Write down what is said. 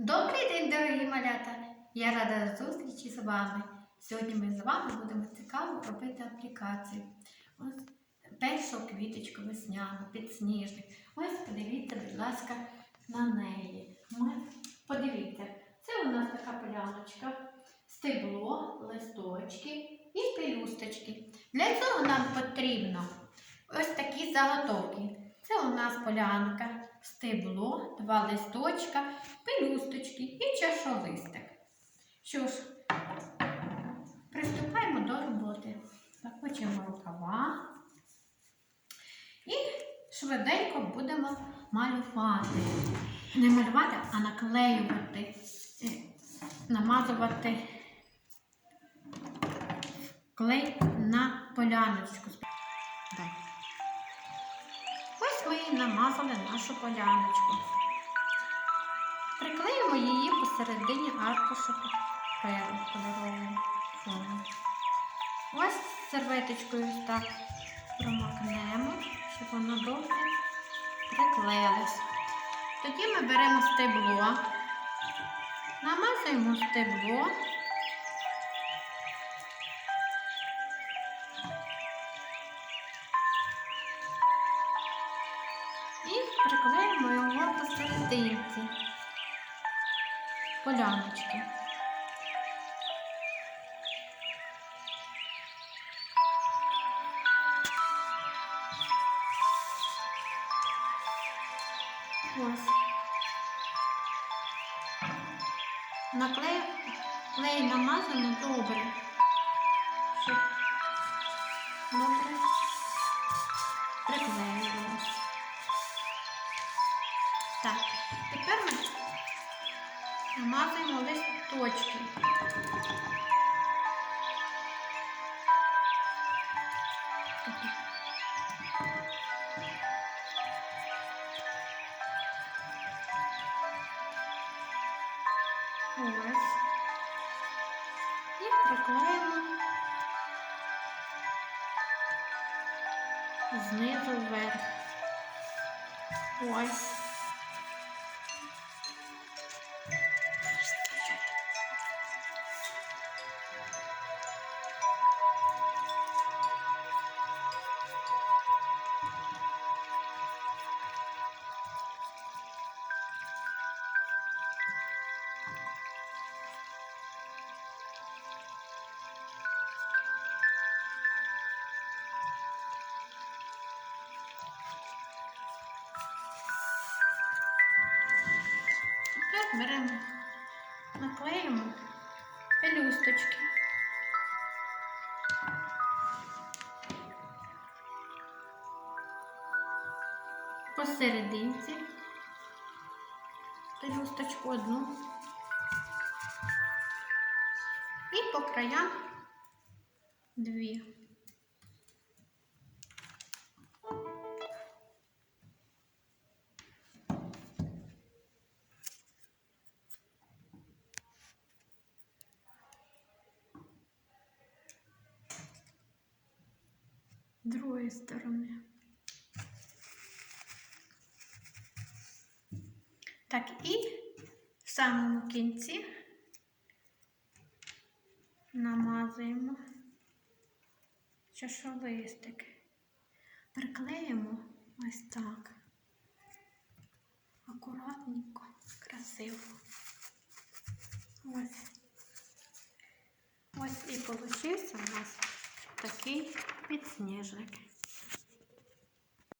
Добрий день, дорогі малята! Я рада зустрічі з вами. Сьогодні ми з вами будемо цікаво робити аплікацію. Ось першу квіточку весняну, підсніжник. Ось подивіться, будь ласка, на неї. Подивіться, це у нас така поляночка, стебло, листочки і пелюсточки. Для цього нам потрібно ось такі заготовки. Це у нас полянка, стебло, два листочка, пелюсточки і чашолистик. Що ж, приступаємо до роботи. Захочемо рукава і швиденько будемо малювати. Не малювати, а наклеювати, е, намазувати клей на поляночку. Ось ми і намазали нашу поляночку. Приклеїмо її посередині аркушу паперу кольорового фону. Ось серветочкою так промокнемо, щоб воно добре приклеїлось. Тоді ми беремо стебло, намазуємо стебло. І приклеїмо його посерединці поляночки. Ось. Наклей клей намазано добре, Так, тепер ми намазуємо листочки. Ось. І приклеїмо знизу вверх. Ось. Беремо, наклеїмо пелюсточки. Посерединці пелюсточку одну. І по краям дві. Другої сторони. Так, і в самому кінці намазуємо чашолистик. Приклеїмо ось так. Акуратненько, красиво. Ось. Ось і получився у нас такий підсніжник.